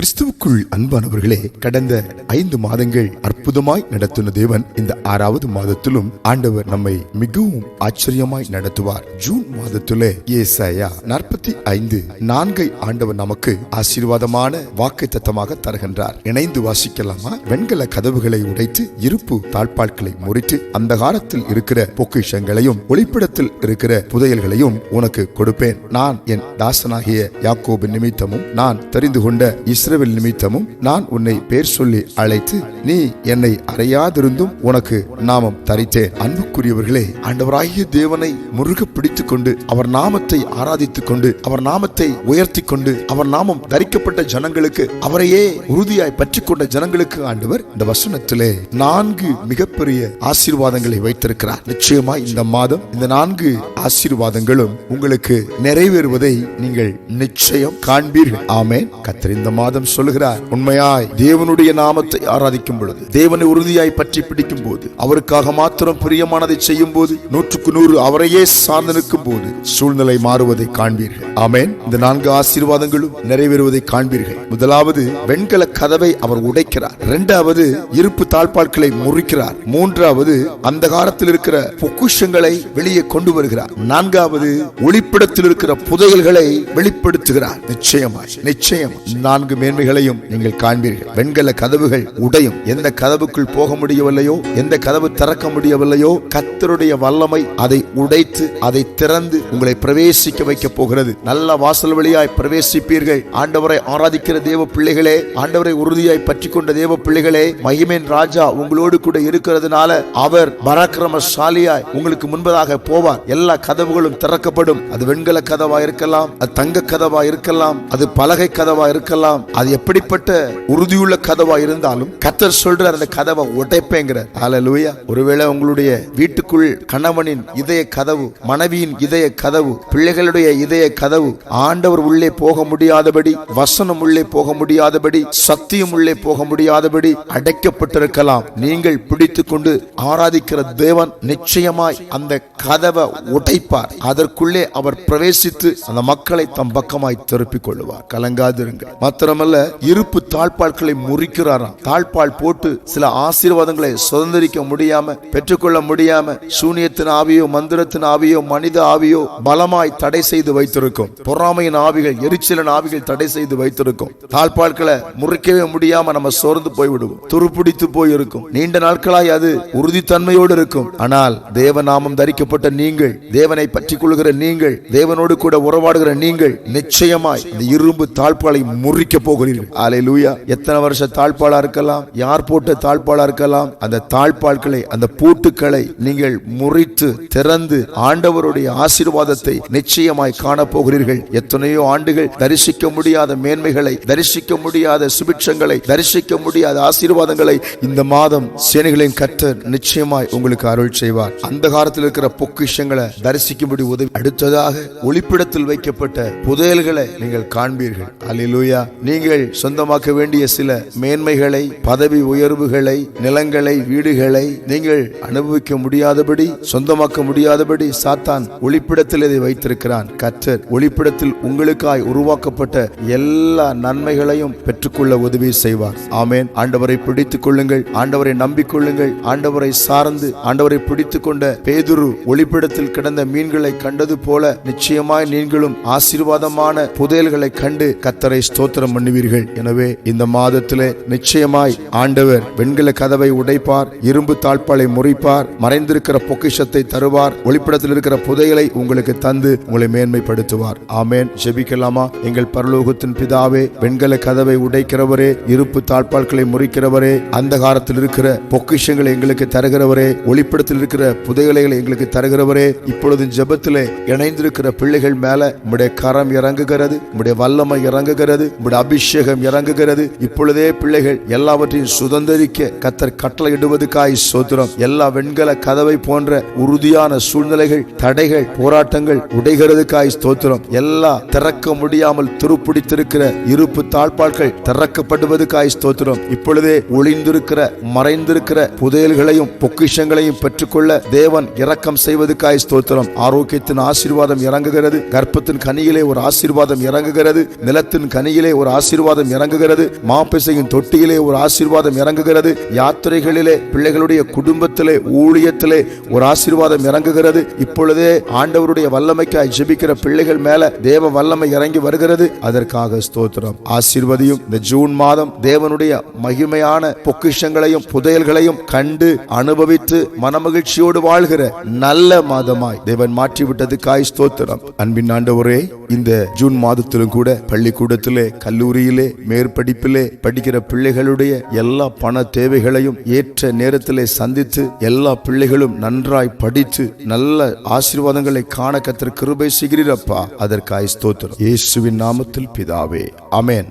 கிறிஸ்துவுக்குள் அன்பானவர்களே கடந்த ஐந்து மாதங்கள் அற்புதமாய் நடத்தின தேவன் இந்த ஆறாவது மாதத்திலும் ஆண்டவர் நம்மை மிகவும் ஆச்சரியமாய் நடத்துவார். ஜூன் மாதத்துல ஏசாயா நாற்பத்தி ஐந்து நான்கை ஆண்டவர் நமக்கு ஆசீர்வாதமான வாக்கு தத்தமாக தருகின்றார். இணைந்து வாசிக்கலாமா? வெண்கல கதவுகளை உடைத்து இருப்பு தாழ்பாட்களை முறித்து அந்த காலத்தில் இருக்கிற பொக்கிஷங்களையும் ஒளிப்பிடத்தில் இருக்கிற புதையல்களையும் உனக்கு கொடுப்பேன். நான் என் தாசனாகிய யாக்கோபின் நிமித்தமும் நான் தெரிந்து கொண்ட இஸ்ரவேல் நிமித்தமும் நான் உன்னை பேர் சொல்லி அழைத்து நீ என்னை அறையாதிருந்தும் உனக்கு நாமம் தரித்தேன். அன்புக்குரியவர்களே ஆண்டவராகிய தேவனை முருக பிடித்துக் கொண்டு அவர் நாமத்தை ஆராதித்துக் கொண்டு அவர் நாமத்தை உயர்த்தி கொண்டு அவர் நாமம் தரிக்கப்பட்ட ஜனங்களுக்கு அவரையே உறுதியாய் பற்றி கொண்ட ஜனங்களுக்கு ஆண்டவர் இந்த வசனத்திலே நான்கு மிகப்பெரிய ஆசீர்வாதங்களை வைத்திருக்கிறார். நிச்சயமா இந்த மாதம் இந்த நான்கு ஆசீர்வாதங்களும் உங்களுக்கு நிறைவேறுவதை நீங்கள் நிச்சயம் காண்பீர்கள். ஆமென். கத்தர் இந்த வேதம் சொல்லுகிறார். உண்மையாய் தேவனுடைய நாமத்தை ஆராதிக்கும் பொழுது தேவனை உறுதியாய் பற்றி பிடிக்கும் போது அவருக்காக மாத்திரம் பிரியமானதை செய்யும் போது நூற்றுக்கு நூறு அவரையே சார்ந்து நிற்கும் போது சூழ்நிலை மாறுவதை காண்பீர்கள். ஆமேன். இந்த நான்கு ஆசீர்வாதங்களும் நிறைவேறுவதை காண்பீர்கள். முதலாவது வெண்கல கதவை அவர் உடைக்கிறார். இரண்டாவது இருப்பு தாழ்பாட்களை முறிக்கிறார். மூன்றாவது அந்த காலத்தில் இருக்கிற பொக்குஷங்களை வெளியே கொண்டு வருகிறார். நான்காவது ஒளிப்பிடத்தில் இருக்கிற புதையல்களை வெளிப்படுத்துகிறார். நிச்சயமாய் நிச்சயம் நான்கு மேன்மைகளையும் நீங்கள் காண்பீர்கள். வெண்கல கதவுகள் உடையும். எந்த கதவுக்குள் போக முடியவில்லையோ எந்த கதவு திறக்க முடியவில்லையோ கத்தருடைய வல்லமை அதை உடைத்து அதை திறந்து உங்களை பிரவேசிக்க வைக்க போகிறது. நல்ல வாசல் வழியாய் பிரவேசிப்பீர்கள். ஆண்டவரை ஆராதிக்கிற தேவ பிள்ளைகளே ஆண்டவரை உறுதியாய் பற்றி கொண்ட தேவ பிள்ளைகளே மகிமேன் ராஜா உங்களோடு கூட இருக்கிறதுனால அவர் பராக்கிரமசாலியாய் உங்களுக்கு முன்பதாக போவார். எல்லா கதவுகளும் திறக்கப்படும். அது வெண்கல கதவா இருக்கலாம் அது தங்க கதவா இருக்கலாம் அது பலகை கதவா இருக்கலாம் அது எப்படிப்பட்ட உறுதியுள்ள கதவா இருந்தாலும் கத்தர் சொல்ற அந்த கதவை உடைப்பேங்கிற ஹalleluya ஒருவேளை உங்களுடைய வீட்டுக்குள் கணவனின் இதய கதவு மனைவியின் இதய கதவு பிள்ளைகளுடைய இதய கதவு ஆண்டவர் உள்ளே போக முடியாதபடி வசனம் உள்ளே போக முடியாதபடி சத்தியம் உள்ளே போக முடியாதபடி அடைக்கப்பட்டிருக்கலாம். நீங்கள் பிடித்து கொண்டு ஆராதிக்கிற தேவன் நிச்சயமாய் அந்த கதவை உடைப்பார். அதற்குள்ளே அவர் பிரவேசித்து அந்த மக்களை தம் பக்கமாய் திருப்பிக் கொள்ளுவார். கலங்காதிருங்கள். மாத்திரமல்ல இருப்பு தாழ்பாட்களை முறிக்கிறாராம். தாழ்பால் போட்டு சில ஆசீர்வாதங்களை சுதந்திரிக்க முடியாம பெற்றுக்கொள்ள முடியாம சூனியத்தின் ஆவியோ மந்திரத்தின் ஆவியோ மனித ஆவியோ பலமாய் தடை செய்து வைத்திருக்கும். பொறாமையின் ஆவிகள் எரிச்சலின் ஆவிகள் தடை செய்து வைத்திருக்கும். தாழ்பால்களை முறிக்கவே முடியாம நம்ம சோர்ந்து போய்விடுவோம். துருப்பிடித்து போயிருக்கும். நீண்ட நாட்களாய் அது உறுதித்தன்மையோடு இருக்கும். ஆனால் தேவ நாமம் தரிக்கப்பட்ட நீங்கள் தேவனை பற்றி கொள்கிற நீங்கள் தேவனோடு கூட உறவாடுகிற நீங்கள் நிச்சயமாய் இந்த இரும்பு தாழ்பாலை முறிக்க போகிறீர்கள். ஆலை லூயா எத்தனை வருஷ தாழ்பாலா இருக்கலாம்? யார் போட்ட தாழ்பாலா இருக்கலாம்? அந்த தாழ்பால்களை அந்த பூட்டுக்களை நீங்கள் முறித்து திறந்து ஆண்டவருடைய ஆசீர்வாதத்தை நிச்சயமாய் காணப்போகிறீர்கள். எத்தனையோ ஆண்டுகள் தரிசிக்க முடியாத மேன்மைகளை தரிசிக்க முடியாத சுபிட்சங்களை தரிசிக்க முடியாத ஆசீர்வாதங்களை இந்த மாதம் சேனைகளின் கற்ற நிச்சயமாய் உங்களுக்கு அருள் செய்வார். அந்த காலத்தில் இருக்கிற பொக்கிஷங்களை தரிசிக்கும்படி உதவி. அடுத்ததாக ஒளிப்பிடத்தில் வைக்கப்பட்ட புதையல்களை நீங்கள் காண்பீர்கள். அல்லேலூயா நீங்கள் சொந்தமாக்க வேண்டிய சில மேன்மைகளை பதவி உயர்வுகளை நிலங்களை வீடுகளை நீங்கள் அனுபவிக்க முடியாதபடி சொந்தமாக்க முடியாதபடி சாத்தான் ஒளிப்பிடத்தில் இதை வைத்திருக்கிறான். கற்றர் ஒளிப்பிடத்தில் உங்களுக்காய் உருவாக்கப்பட்ட எல்லா நன்மைகளையும் பெற்றுக்கொள்ள உதவி செய்வார். ஆமேன். ஆண்டவரை பிடித்துக் கொள்ளுங்கள். ஆண்டவரை நம்பிக்கொள்ளுங்கள். ஆண்டவரை சார்ந்து ஆண்டவரை பிடித்துக் கொண்ட பேதுரு ஒளிப்பிடத்தில் கிடந்த மீன்களை கண்டது போல நிச்சயமாய் நீங்களும் ஆசீர்வாதமான புதையல்களை கண்டு கத்தரை ஸ்தோத்திரம் பண்ணுவீர்கள் எனவே இந்த மாதத்திலே நிச்சயமாய் ஆண்டவர் வெண்கல கதவை உடைப்பார் இரும்பு தாழ்பாலை முறிப்பார் மறைந்திருக்கிற பொக்கிஷத்தை தருவார் ஒளிப்படத்தில் இருக்கிற புதையலை உங்களுக்கு தந்து உங்களை மேன்மைப்படுத்துவார். ஆமேன். ஜெபிக்கலாமா? எங்கள் பரலோகத்தின் பிதாவே வெண்கல கதவை உடைக்கிறவரே இருப்பு தாழ்பால்களை முறிக்கிறவரே அந்தகாரத்தில் இருக்கிற பொக்கிஷங்களை எங்களுக்கு தருகிறவரே ஒளிப்படத்தில் இருக்கிற புதையலைகளை எங்களுக்கு தருகிறவரே இப்பொழுது ஜபத்திலே இணைந்திருக்கிற பிள்ளைகள் மேல உடைய கரம் இறங்குகிறது உடைய வல்லமை இறங்குகிறது உடைய அபிஷேகம் இறங்குகிறது. இப்பொழுதே பிள்ளைகள் எல்லாவற்றையும் சுதந்திரிக்க கத்தர் கட்டளையிடுவதுக்காய் சோத்திரம் எல்லா வெண்கல கதவை போன்ற உறுதியான சூழ்நிலைகள் தடைகள் போராட்டங்கள் உடைகிறதுக்காய் ஸ்தோத்திரம். எல்லா திறக்க முடியாமல் துருப்பிடித்திருக்கிற இருப்பு தாழ்பாட்கள் திறக்கப்படுவதுக்காய் ஸ்தோத்திரம். இப்பொழுதே ஒளிந்திருக்கிற மறைந்திருக்கிற புதையல்களையும் பொக்கிஷங்களையும் பெற்றுக்கொள்ள தேவன் இரக்கம் செய்வதுக்காய் ஸ்தோத்திரம். ஆரோக்கியத்தின் ஆசீர்வாதம் இறங்குகிறது. கர்ப்பத்தின் கனியிலே ஒரு ஆசீர்வாதம் இறங்குகிறது. நிலத்தின் கனியிலே ஒரு ஆசீர்வாதம் ஆசீர்வாதம் இறங்குகிறது. மாப்பிசையின் தொட்டியிலே ஒரு ஆசீர்வாதம் இறங்குகிறது. யாத்திரைகளிலே பிள்ளைகளுடைய குடும்பத்திலே ஊழியத்திலே ஒரு ஆசீர்வாதம் இறங்குகிறது. இப்பொழுதே ஆண்டவருடைய வல்லமைக்காய் ஜெபிக்கிற பிள்ளைகள் மேல தேவ வல்லமை இறங்கி வருகிறது. அதற்காக ஸ்தோத்திரம். ஆசீர்வதியும். இந்த ஜூன் மாதம் தேவனுடைய மகிமையான பொக்கிஷங்களையும் புதையல்களையும் கண்டு அனுபவித்து மனமகிழ்ச்சியோடு வாழ்கிற நல்ல மாதமாய் தேவன் மாற்றி விட்டதுக்காய் ஸ்தோத்திரம். அன்பின் ஆண்டவரே இந்த ஜூன் மாதத்திலும் கூட பள்ளிக்கூடத்திலே கல்லூரி கல்லூரியிலே மேற்படிப்பிலே படிக்கிற பிள்ளைகளுடைய எல்லா பண தேவைகளையும் ஏற்ற நேரத்திலே சந்தித்து எல்லா பிள்ளைகளும் நன்றாய் படித்து நல்ல ஆசீர்வாதங்களை காண கத்திர கிருபை சிகிறீரப்பா அதற்காய் ஸ்தோத்திரம். இயேசுவின் நாமத்தில் பிதாவே. அமேன்